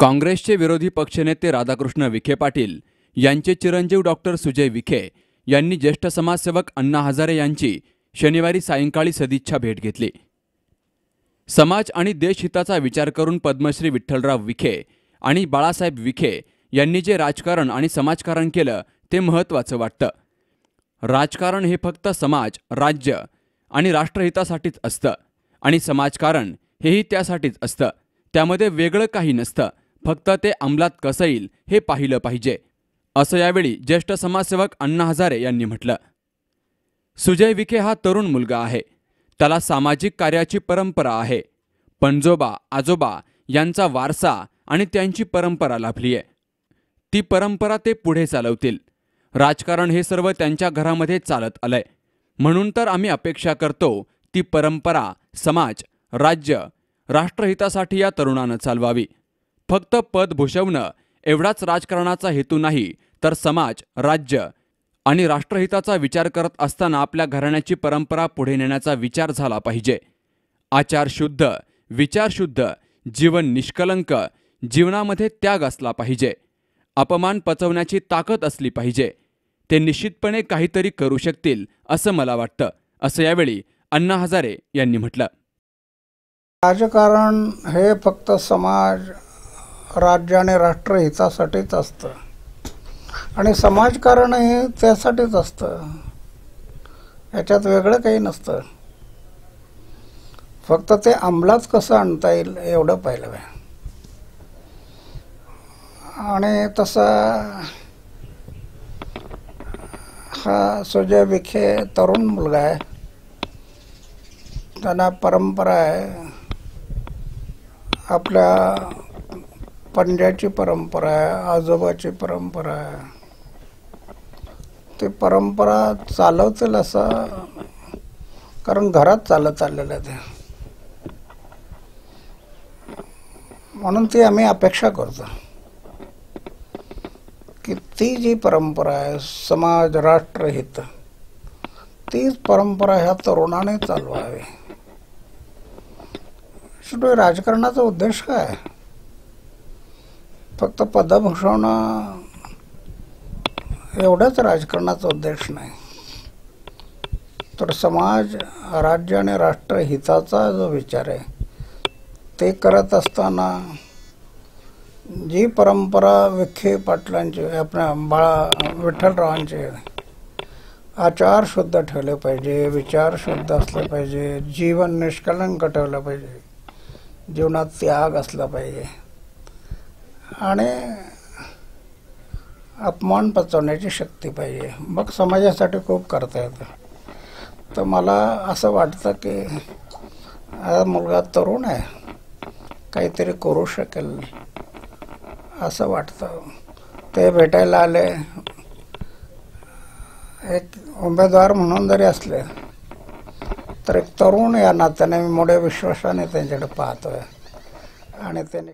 काँग्रेसचे विरोधी पक्षनेते राधाकृष्ण विखे पाटील यांचे चिरंजीव डॉक्टर सुजय विखे यांनी ज्येष्ठ समाजसेवक अण्णा हजारे यांची शनिवारी सायंकाळी सदिच्छा भेट घेतली. समाज आणि देशहिताचा विचार करून पद्मश्री विठ्ठलराव विखे आणि बाळासाहेब विखे यांनी जे राजकारण आणि समाजकारण केलं ते महत्त्वाचं वाटतं. राजकारण हे फक्त समाज राज्य आणि राष्ट्रहितासाठीच असतं आणि समाजकारण हेही त्यासाठीच असतं. त्यामध्ये वेगळं काही नसतं. फक्त ते अंमलात कसं येईल हे पाहिलं पाहिजे. असं यावेळी ज्येष्ठ समाजसेवक अण्णा हजारे यांनी म्हटलं. सुजय विखे हा तरुण मुलगा आहे. त्याला सामाजिक कार्याची परंपरा आहे. पणजोबा आजोबा यांचा वारसा आणि त्यांची परंपरा लाभली आहे. ती परंपरा ते पुढे चालवतील. राजकारण हे सर्व त्यांच्या घरामध्ये चालत आलंय. म्हणून तर आम्ही अपेक्षा करतो ती परंपरा समाज राज्य राष्ट्रहितासाठी या तरुणानं चालवावी. फक्त पद भूषवणं एवढाच राजकारणाचा हेतू नाही तर समाज राज्य आणि राष्ट्रहिताचा विचार करत असताना आपल्या घराण्याची परंपरा पुढे नेण्याचा विचार झाला पाहिजे. आचारशुद्ध विचारशुद्ध जीवन निष्कलंक जीवनामध्ये त्याग असला पाहिजे. अपमान पचवण्याची ताकद असली पाहिजे. ते निश्चितपणे काहीतरी करू शकतील असं मला वाटतं असं यावेळी अण्णा हजारे यांनी म्हटलं. राजकारण हे फक्त समाज राज्य आणि राष्ट्रहितासाठीच असतं. आणि समाजकारण हे त्यासाठीच असतं. याच्यात वेगळं काही नसतं. फक्त ते अंमलात कसं आणता येईल एवढं पाहिलं आहे आणि तसा हा सुजय विखे तरुण मुलगा आहे. त्यांना परंपरा आहे. आपल्या पंड्याची परंपरा आहे आजोबाची परंपरा आहे. ते परंपरा चालवतील असं कारण घरात चालत आलेलं आहे ते. म्हणून ती आम्ही अपेक्षा करतो. की ती जी परंपरा आहे समाज राष्ट्रहित तीच परंपरा ह्या तरुणाने चालवावी. शेवटी राजकारणाचा उद्देश काय? फक्त पद भूषवणं एवढाच राजकारणाचा उद्देश नाही. तर समाज राज्य आणि राष्ट्रहिताचा जो विचार आहे ते करत असताना जी परंपरा विखे पाटलांची आपल्या बाळा विठ्ठलरावांची आचार शुद्ध ठेवले पाहिजे विचार शुद्ध असले पाहिजे जीवन निष्कलंक ठेवलं पाहिजे जीवनात त्याग असला पाहिजे. आणि अपमान पचवण्याची शक्ती पाहिजे. मग समाजासाठी खूप करता येतं. तर मला असं वाटतं की हा मुलगा तरुण आहे. काहीतरी करू शकेल असं वाटतं. ते भेटायला आले. एक उमेदवार म्हणून जरी असले तर एक तरुण या नात्याने मी मोठ्या विश्वासाने त्यांच्याकडे पाहतोय. आणि त्याने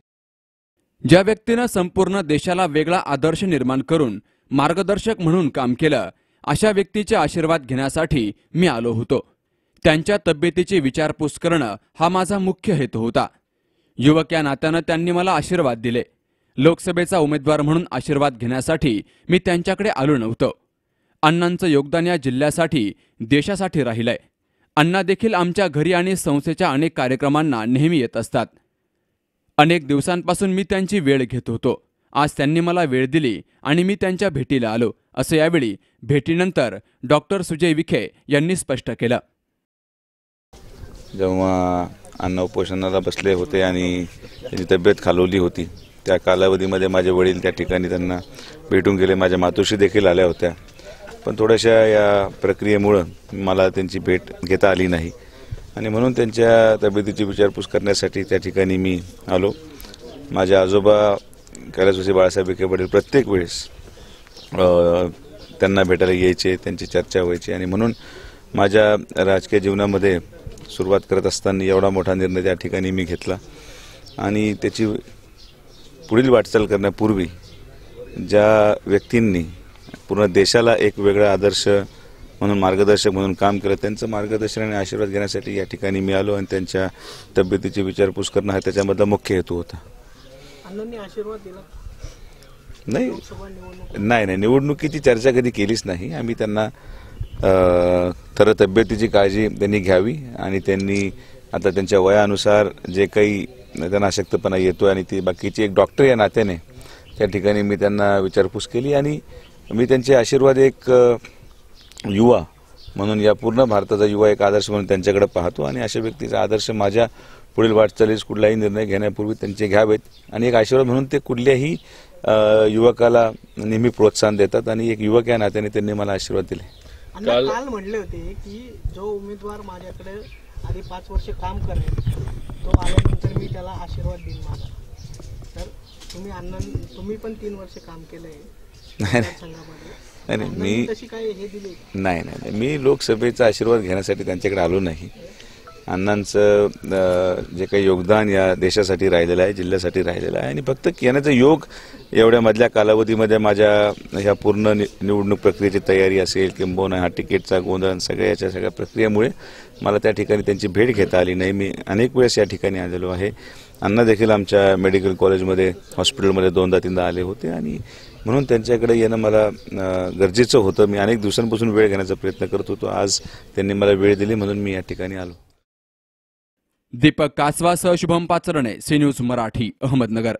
ज्या व्यक्तीनं संपूर्ण देशाला वेगळा आदर्श निर्माण करून मार्गदर्शक म्हणून काम केलं अशा व्यक्तीचे आशीर्वाद घेण्यासाठी मी आलो होतो. त्यांच्या तब्येतीची विचारपूस करणं हा माझा मुख्य हेतू होता. युवक या नात्यानं त्यांनी मला आशीर्वाद दिले. लोकसभेचा उमेदवार म्हणून आशीर्वाद घेण्यासाठी मी त्यांच्याकडे आलो नव्हतो. अण्णांचं योगदान या जिल्ह्यासाठी देशासाठी राहिलंय. अण्णा देखील आमच्या घरी आणि संस्थेच्या अनेक कार्यक्रमांना नेहमी येत असतात. अनेक दिवसांपासून मी त्यांची वेळ घेत होतो. आज त्यांनी मला वेळ दिली आणि मी त्यांच्या भेटीला आलो असं यावेळी भेटीनंतर डॉक्टर सुजय विखे यांनी स्पष्ट केलं. जेव्हा अन्न उपोषणाला बसले होते आणि त्यांची तब्येत खालवली होती त्या कालावधीमध्ये माझे वडील त्या ठिकाणी त्यांना भेटून गेले. माझ्या मातोश्री देखील आल्या होत्या. पण थोड्याशा या प्रक्रियेमुळं मला त्यांची भेट घेता आली नाही. आणि म्हणून त्यांच्या तब्येतीची विचारपूस करण्यासाठी त्या ठिकाणी मी आलो. माझे आजोबा कैलासवासी बाळासाहेब विखे पाटील प्रत्येक वेळेस त्यांना भेटायला यायचे त्यांची चर्चा व्हायची आणि म्हणून माझ्या राजकीय जीवनामध्ये सुरुवात करत असताना एवढा मोठा निर्णय त्या ठिकाणी मी घेतला. आणि त्याची पुढील वाटचाल करण्यापूर्वी ज्या व्यक्तींनी पूर्ण देशाला एक वेगळा आदर्श म्हणून मार्गदर्शक म्हणून काम केलं. त्यांचं मार्गदर्शन आणि आशीर्वाद घेण्यासाठी या ठिकाणी मी आलो आणि त्यांच्या तब्येतीची विचारपूस करणं हा त्याच्यामधला मुख्य हेतू होता. अण्णांनी आशीर्वाद दिला? नाही. नाही नाही. निवडणुकीची चर्चा कधी केलीच नाही. आम्ही त्यांना तर तब्येतीची काळजी त्यांनी घ्यावी आणि त्यांनी आता त्यांच्या वयानुसार जे काही त्यांना अशक्तपणा येतो आणि ती बाकीची एक डॉक्टर या नात्याने त्या ठिकाणी मी त्यांना विचारपूस केली आणि मी त्यांचे आशीर्वाद एक युवा म्हणून या पूर्ण भारताचा युवा एक आदर्श म्हणून त्यांच्याकडे पाहतो आणि अशा व्यक्तीचा आदर्श माझ्या पुढील वाटचालीस कुठलाही निर्णय घेण्यापूर्वी त्यांचे घ्यावेत. आणि एक आशीर्वाद म्हणून ते कुठल्याही युवकाला नेहमी प्रोत्साहन देतात आणि एक युवक या नात्याने त्यांनी मला आशीर्वाद दिले. काल म्हणले होते की जो उमेदवार माझ्याकडे आधी पाच वर्ष काम करेल तो आल्यानंतर मी त्याला आशीर्वाद देईन माझा. तर तुम्ही अण्णा तुम्ही पण तीन वर्ष काम केलंय. नाही नाही. नाही नाही मी नाही नाही नाही. मी लोकसभेचा आशीर्वाद घेण्यासाठी त्यांच्याकडे आलो नाही अण्णांचं जे काही योगदान या देशासाठी राहिलेलं आहे जिल्ह्यासाठी राहिलेलं आहे आणि फक्त येण्याचा योग एवढ्या मधल्या कालावधीमध्ये माझ्या ह्या पूर्ण निवडणूक प्रक्रियेची तयारी असेल किंबहुना हा तिकीटचा गोंधळ सगळ्या याच्या सगळ्या प्रक्रियेमुळे मला त्या ठिकाणी त्यांची भेट घेता आली नाही मी अनेक वेळेस या ठिकाणी आलेलो आहे अण्णा देखील आमच्या मेडिकल कॉलेजमध्ये हॉस्पिटलमध्ये दोनदा तीनदा आले होते आणि म्हणून त्यांच्याकडे येणं मला गरजेचं होतं. मी अनेक दिवसांपासून वेळ घेण्याचा प्रयत्न करत होतो. आज त्यांनी मला वेळ दिली म्हणून मी या ठिकाणी आलो. दीपक कासवासह शुभम पाचरणे सी न्यूज मराठी अहमदनगर.